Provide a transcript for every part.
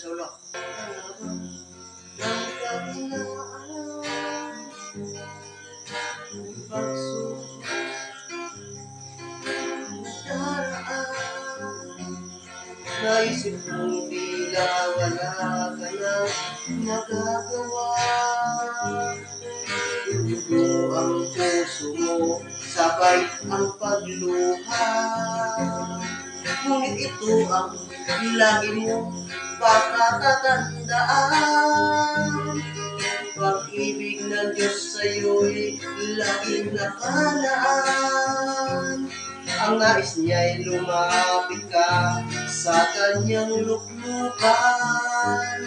sa ulo. Naisip mong tila wala ka na magagawa. Dugo ang puso mo, sabay ang pagluha. Ngunit ito ang lagi mo pakatatandaan. Pag-ibig ng Diyos sa'yo'y laging nakalaan. Ang nais niya'y lumapit ka sa kanyang luklukan.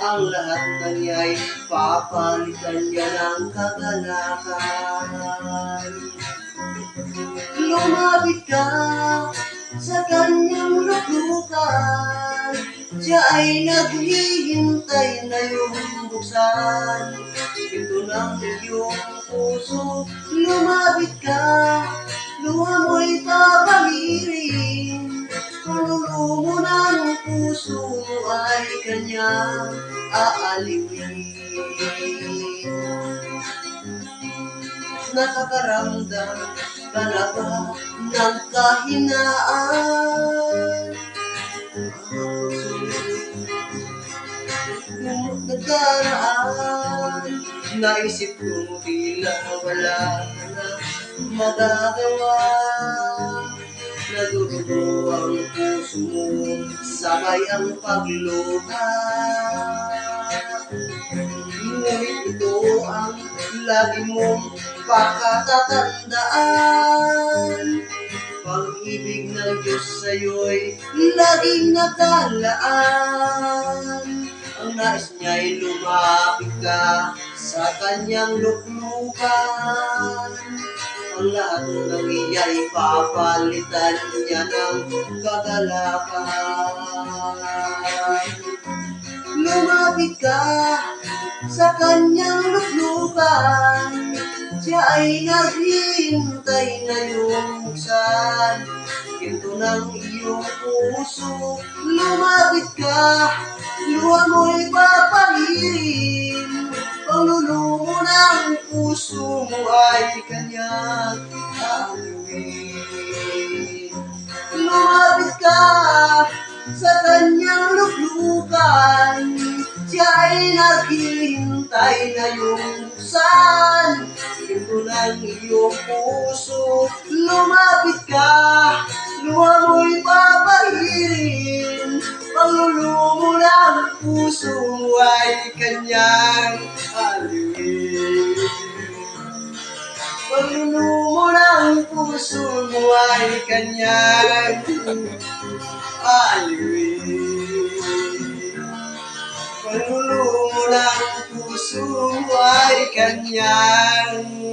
Ang lahat ng niya'y papalitan niya ng kagalakan. Lumapit ka sa kanyang luklukan. Siya ay naghihintay na iyong buksan. Ito ng iyong puso, lumapit ka. Luha mo'y papalirin. Kaluluwa mo ng puso ay kanyang aaliwin. Nakakaramdam ka na ba ng kahinaan? Naisip kong tila wala na magagawa. Nadudugo ang puso mo, sabay ang pagluha. Ngunit ito ang lagi mong pakatatandaan. Pag-ibig ng Diyos sa'yo'y laging nakalaan. Nais niya'y lumapit ka sa kanyang luklukan. Ang lahat ng iya'y papalitan niya ng kagalakan. Lumapit ka sa kanyang luklukan. Siya ay naghihintay na yung buksan. Ito ng iyong puso. Lumapit ka, luha mo'y papalirin. Panglulumo ng puso mo ay kanyang aaliwin. Lumapit ka sa kanyang luklukan. Siya ay naghihintay na yung buksan. Ito ng iyong puso. Lumapit puso mo ay kanyang aliwin. Panglulumo ng puso mo ay kanyang aliwin. Panglulumo ng puso mo ay kanyang aliwin.